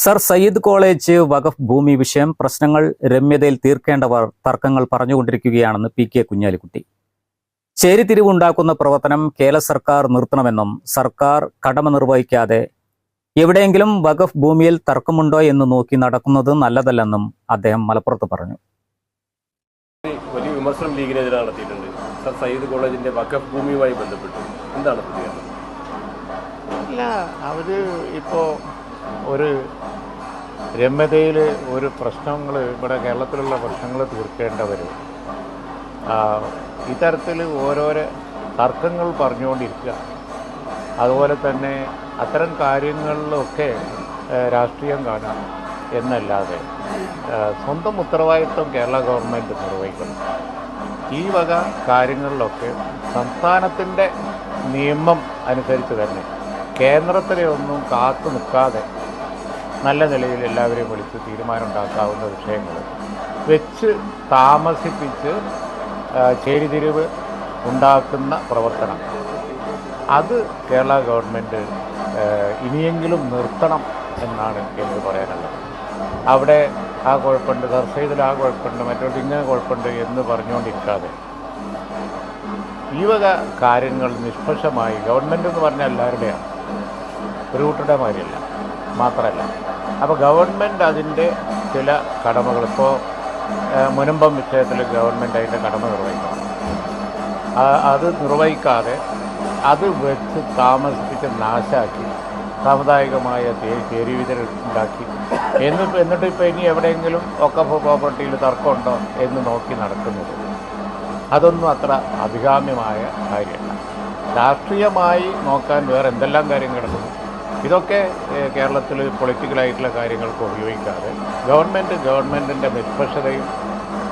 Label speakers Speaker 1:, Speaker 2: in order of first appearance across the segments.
Speaker 1: sir Syed college വഖഫ് ഭൂമി വിഷയം പ്രശ്നങ്ങൾ രമ്യതയിൽ തീർക്കേണ്ടവർ തർക്കങ്ങൾ പറഞ്ഞുകൊണ്ടിരിക്കുകയാണെന്ന് പി കെ കുഞ്ഞാലിക്കുട്ടി. ചേരിതിരിവുണ്ടാക്കുന്ന പ്രവർത്തനം കേരള സർക്കാർ നിർത്തണമെന്നും സർക്കാർ കടമ നിർവഹിക്കാതെ എവിടെയെങ്കിലും വഖഫ് ഭൂമിയിൽ തർക്കമുണ്ടോ എന്ന് നോക്കി നടക്കുന്നത് നല്ലതല്ലെന്നും അദ്ദേഹം മലപ്പുറത്ത് പറഞ്ഞു.
Speaker 2: വലിയ വിമർശനം ലീഗിനെതിരെ നടത്തിയിട്ടുണ്ട്. സർ സയ്യിദ് കോളേജിന്റെ വഖഫ് ഭൂമിയുമായി ബന്ധപ്പെട്ട്. എന്താണ് പ്രതികരണം?
Speaker 3: അവർ ഇപ്പോൾ ഒരു രമ്യതയിൽ ഒരു പ്രശ്നങ്ങൾ ഇവിടെ കേരളത്തിലുള്ള പ്രശ്നങ്ങൾ തീർക്കേണ്ടവർ ഇത്തരത്തിൽ ഓരോരോ തർക്കങ്ങൾ പറഞ്ഞുകൊണ്ടിരിക്കുക. അതുപോലെ തന്നെ അത്തരം കാര്യങ്ങളിലൊക്കെ രാഷ്ട്രീയം കാണുക എന്നല്ലാതെ സ്വന്തം ഉത്തരവാദിത്വം കേരള ഗവൺമെന്റ് നിർവഹിക്കണം. ഈ വക കാര്യങ്ങളിലൊക്കെ സംസ്ഥാനത്തിന്റെ നിയമം അനുസരിച്ച് തന്നെ കേന്ദ്രത്തിലെ ഒന്നും കാത്തു നിൽക്കാതെ നല്ല നിലയിൽ എല്ലാവരെയും വിളിച്ച് തീരുമാനം ഉണ്ടാക്കാവുന്ന വിഷയങ്ങൾ. വെച്ച് താമസിപ്പിച്ച് ചേരിതിരിവ് ഉണ്ടാക്കുന്ന പ്രവർത്തനം. അത് കേരള ഗവൺമെന്റ് ഇനിയെങ്കിലും നിർത്തണം എന്നാണ് എനിക്ക് പറയാനുള്ളത്. അവിടെ ആ കുഴപ്പമുണ്ട് സർസൈദിൽ ആ കുഴപ്പമുണ്ട് മറ്റോട്ട് ഇങ്ങനെ കുഴപ്പമുണ്ട് എന്ന് പറഞ്ഞുകൊണ്ടിരിക്കാതെ. ഈ വക കാര്യങ്ങൾ നിഷ്പക്ഷമായി ഗവൺമെന്റ് എന്ന് പറഞ്ഞാൽ എല്ലാവരുടെയാണ്. കൂട്ടരുടെ മാതിരിയല്ല മാത്രമല്ല. അപ്പോൾ ഗവൺമെന്റ് അതിന്റെ ചില കടമകൾ ഇപ്പോൾ മുനമ്പം വിഷയത്തിൽ ഗവൺമെന്റ് അതിന്റെ കടമ നിർവഹിക്കണം. അത് നിർവഹിക്കാതെ അത് വെച്ച് താമസിപ്പിച്ച് നാശാക്കി സാമുദായികമായ തെരുവിതൽ ഉണ്ടാക്കി. എന്ന് എന്നിട്ട് ഇപ്പോൾ ഇനി എവിടെയെങ്കിലും ഒക്കെ പ്രോപ്പർട്ടിയിൽ തർക്കമുണ്ടോ എന്ന് നോക്കി നടക്കുന്നത്. അതൊന്നും അത്ര അഭികാമ്യമായ കാര്യമല്ല. രാഷ്ട്രീയമായി നോക്കാൻ വേറെ എന്തെല്ലാം കാര്യം കിടക്കുന്നു ഇതൊക്കെ കേരളത്തിൽ പൊളിറ്റിക്കലായിട്ടുള്ള കാര്യങ്ങൾക്ക് ഉപയോഗിക്കാതെ ഗവൺമെന്റ് ഗവൺമെന്റിന്റെ നിഷ്പക്ഷതയും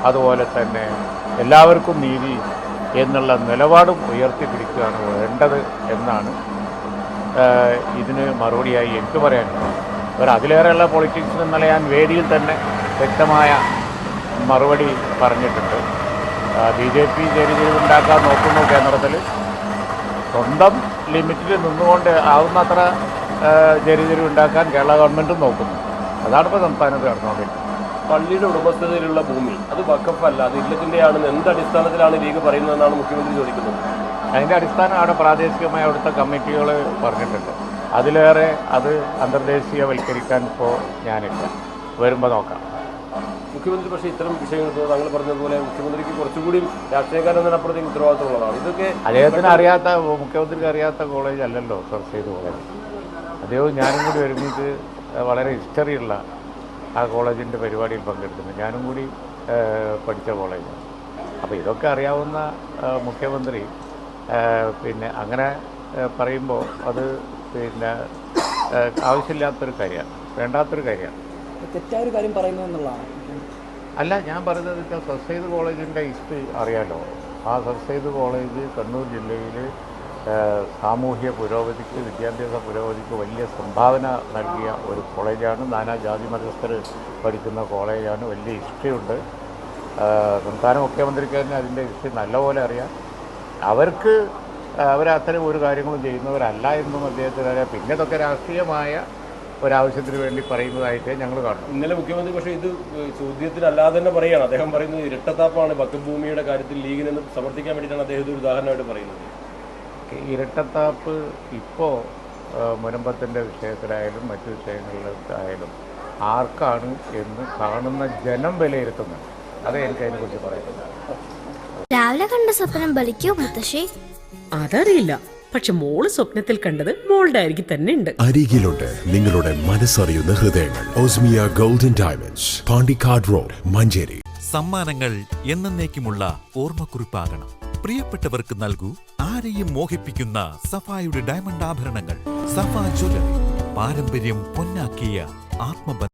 Speaker 3: അതുപോലെ തന്നെ എല്ലാവർക്കും നീതി എന്നുള്ള നിലപാടും ഉയർത്തിപ്പിടിക്കുകയാണ് വേണ്ടത് എന്നാണ് ഇതിന് മറുപടിയായി എനിക്ക് പറയാനുള്ളത്. അവർ അതിലേറെയുള്ള പൊളിറ്റിക്സ് എന്നുള്ള ഞാൻ വേദിയിൽ തന്നെ വ്യക്തമായ മറുപടി പറഞ്ഞിട്ടുണ്ട്. ബി ജെ പി ചേരിതിരിവുണ്ടാക്കാൻ നോക്കുന്നു കേന്ദ്രത്തിൽ സ്വന്തം ലിമിറ്റിൽ നിന്നുകൊണ്ട് ആവുന്നത്ര ചേരിതിരിവ് ഉണ്ടാക്കാൻ കേരള ഗവൺമെന്റും നോക്കുന്നു. അതാണ് ഇപ്പോൾ സംസ്ഥാനത്ത് നടന്നുകൊണ്ടിരിക്കുന്നത്.
Speaker 2: പള്ളിയുടെ ഉടമസ്ഥതയിലുള്ള ഭൂമി അത് വക്കഫല്ല അത് ഇല്ലത്തിന്റെയാണെന്ന് എന്ത് അടിസ്ഥാനത്തിലാണ് ലീഗ് പറയുന്നതെന്നാണ് മുഖ്യമന്ത്രി ചോദിക്കുന്നത്?
Speaker 3: അതിന്റെ അടിസ്ഥാനം അവിടെ പ്രാദേശികമായ അവിടുത്തെ കമ്മിറ്റികൾ പറഞ്ഞിട്ടുണ്ട്. അതിലേറെ അത് അന്തർദേശീയവൽക്കരിക്കാൻ ഇപ്പോൾ ഞാനില്ല. വരുമ്പോൾ നോക്കാം.
Speaker 2: മുഖ്യമന്ത്രി പക്ഷേ ഇത്തരം വിഷയങ്ങൾ താങ്കൾ പറഞ്ഞതുപോലെ മുഖ്യമന്ത്രിക്ക് കുറച്ചുകൂടി രാഷ്ട്രീയക്കാരെന്നതിനപ്പുറത്തേക്ക് ഉത്തരവാദിത്തമുള്ളതാണ് ഇതൊക്കെ
Speaker 3: അദ്ദേഹത്തിന് അറിയാത്ത മുഖ്യമന്ത്രിക്ക് അറിയാത്ത കോളേജ് അല്ലല്ലോ സർ ചെയ്ത് കോളേജ്. അദ്ദേഹവും ഞാനും കൂടി ഒരുമിച്ച് വളരെ ഹിസ്റ്ററിയുള്ള ആ കോളേജിന്റെ പരിപാടിയിൽ പങ്കെടുക്കുന്നു ഞാനും കൂടി പഠിച്ച കോളേജാണ്. അപ്പോൾ ഇതൊക്കെ അറിയാവുന്ന മുഖ്യമന്ത്രി പിന്നെ അങ്ങനെ പറയുമ്പോൾ അത് പിന്നെ ആവശ്യമില്ലാത്തൊരു കാര്യമാണ്. വേണ്ടാത്തൊരു കാര്യമാണ്.
Speaker 4: തെറ്റായ ഒരു കാര്യം പറയുന്നു എന്നുള്ളതാണ്.
Speaker 3: അല്ല ഞാൻ പറയുന്നത് വെച്ചാൽ സർ കോളേജിന്റെ ഹിസ്റ്ററി അറിയാലോ? ആ സർ കോളേജ് കണ്ണൂർ ജില്ലയിൽ സാമൂഹ്യ പുരോഗതിക്ക് വിദ്യാഭ്യാസ പുരോഗതിക്ക് വലിയ സംഭാവന നൽകിയ ഒരു കോളേജാണ്. നാനാ ജാതി മതസ്ഥർ പഠിക്കുന്ന കോളേജാണ്. വലിയ ഹിസ്റ്ററിയുണ്ട്. സംസ്ഥാന മുഖ്യമന്ത്രിക്ക് തന്നെ അതിന്റെ ഹിസ്റ്ററി നല്ലപോലെ അറിയാം. അവർക്ക് അവരത്തരം ഒരു കാര്യങ്ങളും ചെയ്യുന്നവരല്ല എന്നും അദ്ദേഹത്തിന് അറിയാം. പിന്നെ ഇതൊക്കെ രാഷ്ട്രീയമായ ഒരാവശ്യത്തിന് വേണ്ടി പറയുന്നതായിട്ട് ഞങ്ങൾ കാണും
Speaker 2: ഇന്നലെ മുഖ്യമന്ത്രി പക്ഷേ ഇത് ചോദ്യത്തിലല്ലാതെ തന്നെ പറയുകയാണ്. അദ്ദേഹം പറയുന്നത് ഇരട്ടത്താപ്പാണ് ഭക്തഭൂമിയുടെ ഭൂമിയുടെ കാര്യത്തിൽ ലീഗിനെന്ന് സമർത്ഥിക്കാൻ വേണ്ടിയിട്ടാണ് അദ്ദേഹം ഒരു ഉദാഹരണമായിട്ട് പറയുന്നത്.
Speaker 3: ഇരട്ടത്താപ്പ് ഇപ്പോൾ മുനമ്പത്തിന്റെ വിഷയത്തിലായാലും മറ്റു വിഷയങ്ങളിലായാലും ആർക്കാണ് എന്ന് കാണുന്ന ജനം വിലയിരുത്തുന്നത്. അത് എനിക്ക് അതിനെക്കുറിച്ച് പറയുന്നത്
Speaker 5: രാവിലെ കണ്ട സ്വപ്നം ബലിക്കോ മുത്തശ്ശി?
Speaker 6: അതറിയില്ല. പക്ഷെ മോൾ സ്വപ്നത്തിൽ കണ്ടത് മോളുടെ അരികിൽ തന്നെ ഉണ്ട്.
Speaker 7: അരികിലുണ്ട് നിങ്ങളുടെ മനസ്സറിയുന്ന ഹൃദയങ്ങൾ. Osmiya golden diamonds Pandikkad road Manjeri.
Speaker 8: സമ്മാനങ്ങൾ എന്നേക്കുമുള്ള ഓർമ്മക്കുറിപ്പാകണം. പ്രിയപ്പെട്ടവർക്ക് നൽകൂ ആരെയും മോഹിപ്പിക്കുന്ന സഫായുടെ ഡയമണ്ട് ആഭരണങ്ങൾ സഫ ജ്വല്ലറി പാരമ്പര്യം പൊന്നാക്കിയ ആത്മബന്ധം.